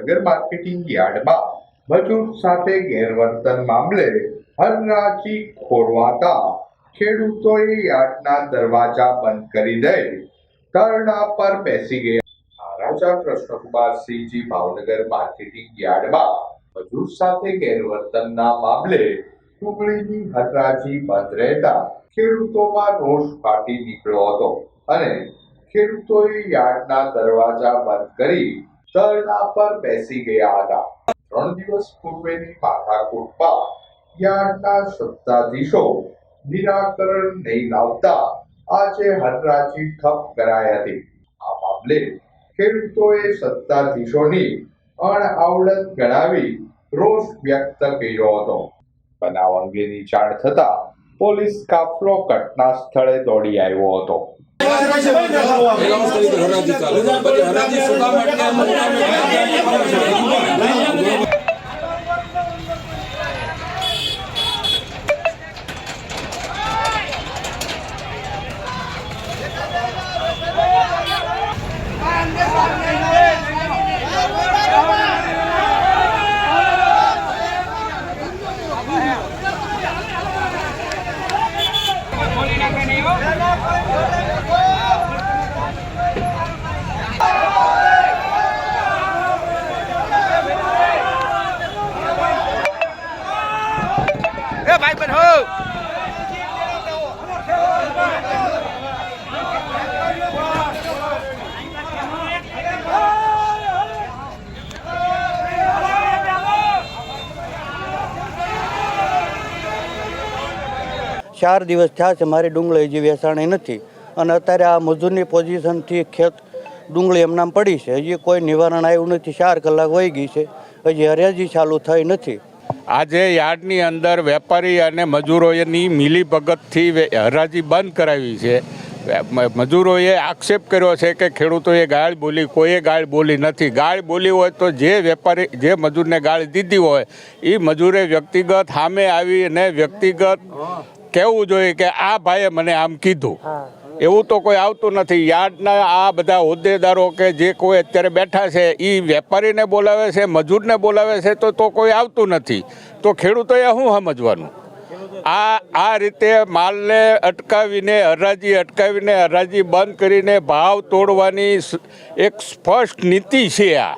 Bhavnagar marketing યાર્ડમાં મજૂર સાથે ગેરવર્તન મામલે હરરાજી ખોરવાતા. ખેડૂતોએ યાર્ડના દરવાજા બંધ કરી દઈ. ધરણા પર બેસી ગયા. રાજા કૃષ્ણકુમારસિંહજી ભાવનગર માર્કેટિંગ યાર્ડમાં મજૂર સાથે ગેરવર્તનના મામલે ટુકડીની હરરાજી બંધ રહેતા ખેડૂતોમાં રોષ ફાટી નીકળ્યો હતો અને ખેડૂતોએ યાર્ડના દરવાજા બંધ કરી ધરણા પર બેસી ગયા હતા. ત્રણ દિવસ પૂર્વેની માથાકૂટ બાદ યાર્ડના સત્તાધીશો નિરાકરણ નહીં લાવતા આજે હરરાજી ઠપ કરાઈ હતી. આ મામલે ખેડૂતોએ સત્તાધીશોની અણઆવડત ગણાવી રોષ વ્યક્ત કર્યો હતો. બનાવ અંગેની જાણ થતા પોલીસ કાફલો ઘટના સ્થળે દોડી આવ્યો હતો. हराजी हराजी सुधा मटिया ભાઈ બન હો ચાર દિવસ થયા છે, મારી ડુંગળી હજી વેચાણી નથી. અને અત્યારે આ મજૂરની પોઝિશનથી ખેત ડુંગળી એમનામ પડી છે. હજી કોઈ નિવારણ આવ્યું નથી, ચાર કલાક વહી ગઈ છે. હજી હરિયાજી ચાલુ થઈ નથી. આજે યાર્ડની અંદર વેપારી અને મજૂરોની મિલીભગતથી હરાજી બંધ કરાવી છે. મજૂરોએ આક્ષેપ કર્યો છે કે ખેડૂતોએ ગાળ બોલી કોઈએ ગાળ બોલી નથી. ગાળ બોલી હોય તો જે વેપારી જે મજૂરને ગાળ દીધી હોય એ મજૂરે વ્યક્તિગત સામે આવી અને વ્યક્તિગત કહેવું જોઈએ કે આ ભાઈએ મને આમ કીધું. એવું તો કોઈ આવતું નથી. યાર્ડના આ બધા હોદ્દેદારો કે જે કોઈ અત્યારે બેઠા છે એ વેપારીને બોલાવે છે, મજૂરને બોલાવે છે, તો તો કોઈ આવતું નથી. તો ખેડૂતોએ શું સમજવાનું? આ આ રીતે માલને અટકાવીને, હરાજી અટકાવીને, હરાજી બંધ કરીને ભાવ તોડવાની એક સ્પષ્ટ નીતિ છે આ.